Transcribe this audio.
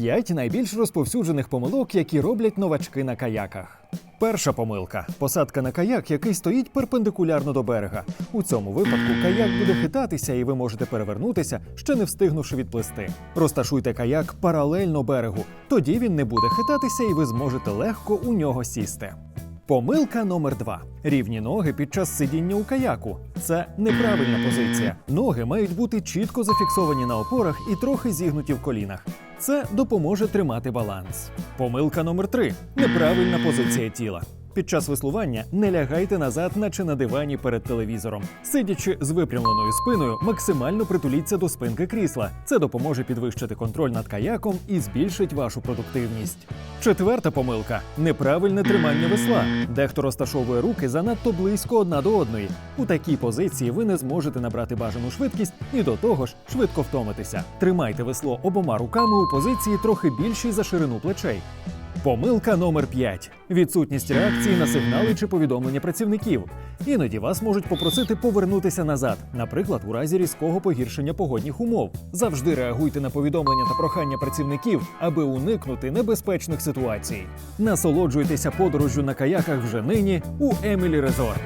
П'ять найбільш розповсюджених помилок, які роблять новачки на каяках. Перша помилка посадка на каяк, який стоїть перпендикулярно до берега. У цьому випадку каяк буде хитатися, і ви можете перевернутися, ще не встигнувши відплисти. Розташуйте каяк паралельно берегу, тоді він не буде хитатися, і ви зможете легко у нього сісти. Помилка номер два: рівні ноги під час сидіння у каяку. Це неправильна позиція. Ноги мають бути чітко зафіксовані на опорах і трохи зігнуті в колінах. Це допоможе тримати баланс. Помилка номер три: неправильна позиція тіла. Під час веслування не лягайте назад, наче на дивані перед телевізором. Сидячи з випрямленою спиною, максимально притуліться до спинки крісла. Це допоможе підвищити контроль над каяком і збільшить вашу продуктивність. Четверта помилка неправильне тримання весла. Дехто розташовує руки занадто близько одна до одної. У такій позиції ви не зможете набрати бажану швидкість і до того ж швидко втомитися. Тримайте весло обома руками у позиції трохи більшій за ширину плечей. Помилка номер 5. відсутність реакції на сигнали чи повідомлення працівників. Іноді вас можуть попросити повернутися назад, наприклад, у разі різкого погіршення погодних умов. Завжди реагуйте на повідомлення та прохання працівників, аби уникнути небезпечних ситуацій. Насолоджуйтеся подорожжю на каяках вже нині у Емілі Резорт.